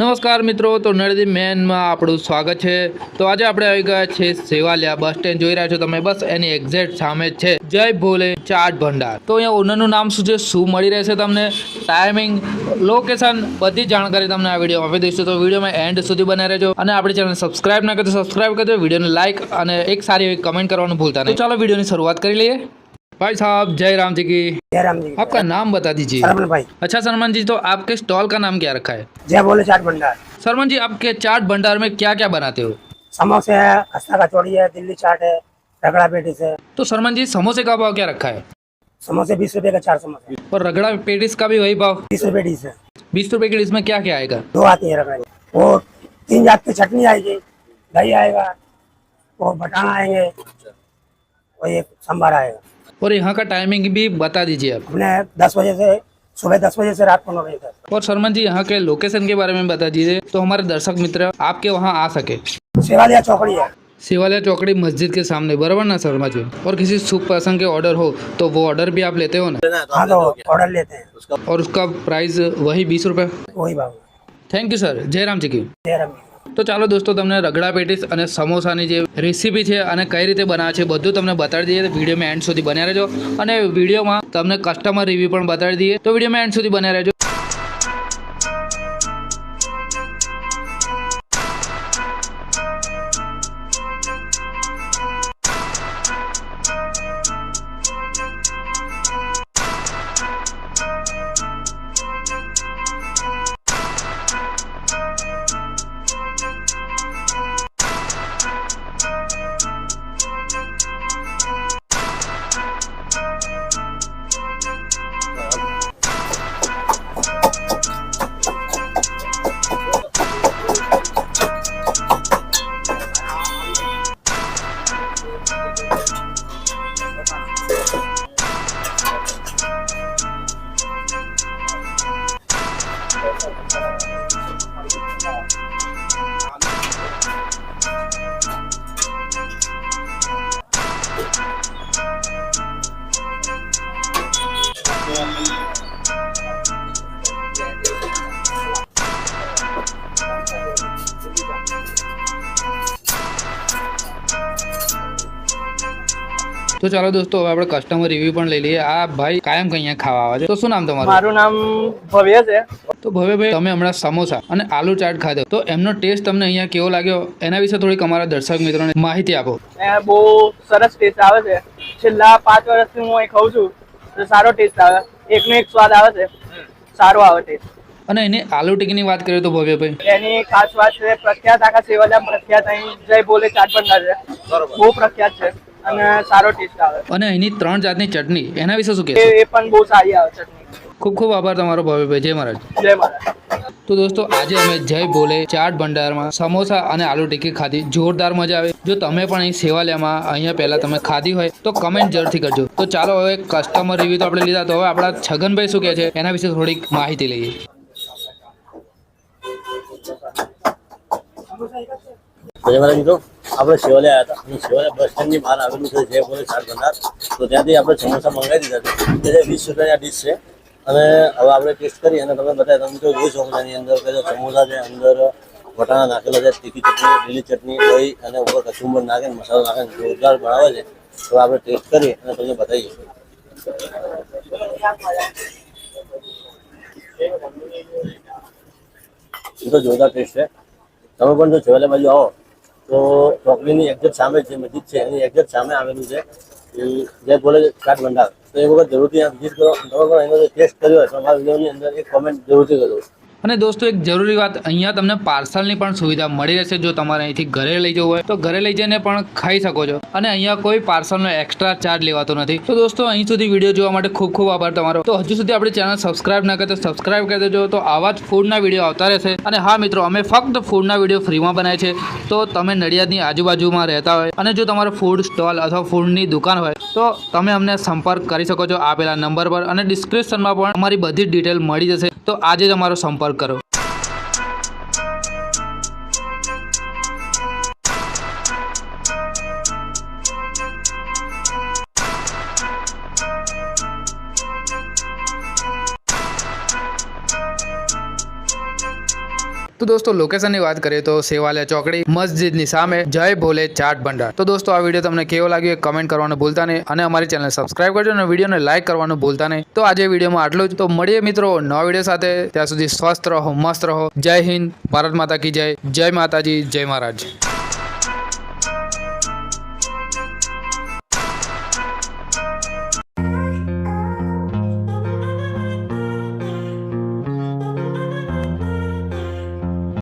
નમસ્કાર મિત્રો, તો નળદી મેનમાં આપણું સ્વાગત છે. તો આજે આપણે આવી ગયા છે સેવાલિયા બસ સ્ટેન્ડ. જોઈ રહ્યા છો તમે, બસ એની એક્ઝેક્ટ સામે જ છે. જય ભોલે ચાટ ભંડાર. તો અહીંયા ઓનરનું નામ શું છે, શું મળી રહેશે તમને? ટાઈમિંગ, લોકેશન બધી જાણકારી તમને આ વીડિયો આપી દઈશું. તો વિડીયોમાં એન્ડ સુધી બનાવી રહેજો. અને આપણી ચેનલ સબસ્ક્રાઈબ ના કરજો સબસ્ક્રાઈબ કરજો વિડીયોને લાઇક અને એક સારી એવી કમેન્ટ કરવાનું ભૂલતા નહીં. ચાલો વિડીયોની શરૂઆત કરી લઈએ. भाई साहब जय राम जी की। जय राम जी। आपका नाम बता दीजिए। सरमन भाई। अच्छा सरमन जी तो आपके स्टॉल का नाम क्या रखा है? जय बोले चाट भंडार। सरमन जी आपके चाट भंडार में क्या क्या बनाते हो? समोसे है खस्ता कचौड़ी है दिल्ली चाट है रगड़ा पेटिस है। तो शर्मन जी समोसे का भाव क्या रखा है? समोसे बीस रूपए का चार समोसे। और रगड़ा पेटिस का भी वही भाव? बीस रुपए डिश है। बीस रूपए की डिश में क्या क्या आएगा? दो आती है रगड़े। वो तीन जात की चटनी आएगी दही आएगा वो बटाना आएँगे वो एक सांभर आएगा। और यहाँ का टाइमिंग भी बता दीजिए आप। हमने दस बजे से सुबह दस बजे से रात को नौ बजे तक। और शर्मा जी यहाँ के लोकेशन के बारे में बता दीजिए तो हमारे दर्शक मित्र आपके वहाँ आ सके। सेवालिया चौकड़ी है। सेवालिया चौकड़ी मस्जिद के सामने बराबर ना शर्मा जी? और किसी शुभ प्रसंग के ऑर्डर हो तो वो ऑर्डर भी आप लेते हो ना? तो ऑर्डर हाँ, तो लेते हैं। और उसका प्राइस वही बीस रूपए? वही बाबू thank you sir Jayram ji की। जयराम जी। તો ચાલો દોસ્તો, તમને રગડા પેટીસ અને સમોસાની જે રેસીપી છે અને કઈ રીતે બનાવે છે બધું તમને બતાડી દઈએ. વિડીયોમાં એન્ડ સુધી બન્યા રહેજો. અને વિડીયોમાં તમને કસ્ટમર રિવ્યૂ પણ બતાડી દઈએ. તો વિડીયોમાં એન્ડ સુધી બન્યા રહેજો. તો ચાલો દોસ્તો હવે આપણે કસ્ટમર રિવ્યુ પણ લઈ લઈએ. આ ભાઈ કાયમ કંઈ ખાવા આવે છે. તો શું નામ તમારું? મારું નામ ભવ્ય છે. તો ભવ્યભાઈ તમે હમણાં સમોસા અને આલુ ચાટ ખાધો. તો એમનો ટેસ્ટ તમને અહીંયા કેવો લાગ્યો? એના વિશે થોડીક અમારા દર્શક મિત્રોને માહિતી આપો. બહુ સરસ ટેસ્ટ આવે છે. છેલ્લા પાંચ વર્ષથી હું અહીં ખાઉં છું તો સારો ટેસ્ટ આવે. એકનો એક સ્વાદ આવે છે. સારો આવે ટેસ્ટ અને એની આલુ ટીકીની વાત કરીએ તો ભવ્યભાઈ એની ખાસ વાત છે પ્રખ્યાત આખા સેવાલિયા પ્રખ્યાત અહીં જય બોલે ચાટ પણ છે. બહુ પ્રખ્યાત છે. અને સારો ટેસ્ટ આવે. અને એની ત્રણ જાતની ચટણી એના વિશે શું કે કહેશો? એ પણ બહુ સારી આવે ચટણી. ખૂબ ખૂબ આભાર તમારો ભવ્યભાઈ જય મહારાજ. જય મહારાજ. તો દોસ્તો આજે અમે જય બોલે ચાટ ભંડારમાં સમોસા અને આલુ ટિક્કી ખાધી. જોરદાર મજા આવે. જો તમે પણ અહીં સેવાલિયામાં અહીંયા પહેલાં તમે ખાધી હોય તો કમેન્ટ જરૂરથી કરજો. તો ચાલો હવે કસ્ટમર રિવ્યુ તો આપણે લીધા. તો હવે આપણા છગનભાઈ શું કહે છે? એના વિશે થોડીક માહિતી લઈએ. જય મહારાજ મિત્રો. આપણે શિવાલય આવ્યા હતા. અને શિવાલય બસ સ્ટેન્ડની બહાર આવેલું છે જે બોલે ચાર ભંડાર તો ત્યાંથી આપણે સમોસા મંગાવી દીધા છે. જે વીસ રૂપિયાની ડીશ છે. અને હવે આપણે ટેસ્ટ કરી અને તમે બધા તમે તો જોઈ શકો અંદર કે જે સમોસા છે, અંદર વટાણા નાખેલા છે, તીખી ચટણી, લીલી ચટણી, દહીં અને ઉપર કચુંબર નાખીને, મસાલો નાખીને જોરદાર બનાવે છે. તો આપણે ટેસ્ટ કરી અને તમને બતાવીએ એ તો જોરદાર ટેસ્ટ છે. તમે પણ જો સેવાલિયા બાજુ આવો. તો ચોકડીની એક્ઝેટ સામે જે મસ્જિદ છે, એની એક્ઝેટ સામે આવેલું છે. જય બોલે ચાટ ભંડાર તો એ વખત જરૂરથી ત્યાં વિઝિટ કરો. એનો ટેસ્ટ કર્યો હોય, તો અંદર એક કોમેન્ટ જરૂરથી કરજો. અને દોસ્તો એક જરૂરી વાત, અહીંયા તમને પાર્સલની પણ સુવિધા મળી રહેશે જો તમારે અહીંથી ઘરે લઈ જવું હોય. તો ઘરે લઈ જઈને પણ ખાઈ શકો છો. અને અહીંયા કોઈ પાર્સલનો એક્સ્ટ્રા ચાર્જ લેવાતો નથી. તો દોસ્તો અહીં સુધી વીડિયો જોવા માટે ખૂબ ખૂબ આભાર તમારો. તો હજુ સુધી આપણી ચેનલ સબસ્ક્રાઇબ ના કરે તો સબસ્ક્રાઇબ કરી દેજો. તો આવા જ ફૂડના વીડિયો આવતા રહેશે. અને હા મિત્રો, અમે ફક્ત ફૂડના વીડિયો ફ્રીમાં બનાવીએ છીએ. તો તમે નડિયાદની આજુબાજુમાં રહેતા હોય અને જો તમારો ફૂડ સ્ટોલ અથવા ફૂડની દુકાન હોય, તો તમે અમને સંપર્ક કરી શકો છો આપેલા નંબર પર. અને ડિસ્ક્રિપ્શનમાં પણ અમારી બધી ડિટેલ મળી જશે. તો આજે જ અમારો સંપર્ક કરો. તો દોસ્તો લોકેશનની વાત કરીએ તો સેવાલિયા ચોકડી, મસ્જિદની સામે જય ભોલે ચાટ ભંડાર. તો દોસ્તો, આ વીડિયો તમને કેવો લાગ્યો કમેન્ટ કરવાનું ભૂલતા નહીં અને અમારી ચેનલ સબસ્ક્રાઇબ કરજો અને વિડીયોને લાઇક કરવાનું ભૂલતા નહીં. તો આજે વિડીયોમાં આટલું જ. તો મળીએ મિત્રો નવા વીડિયો સાથે. ત્યાં સુધી સ્વસ્થ રહો, મસ્ત રહો. જય હિન્દ, ભારત માતા કી જય. જય માતાજી, જય મહારાજ.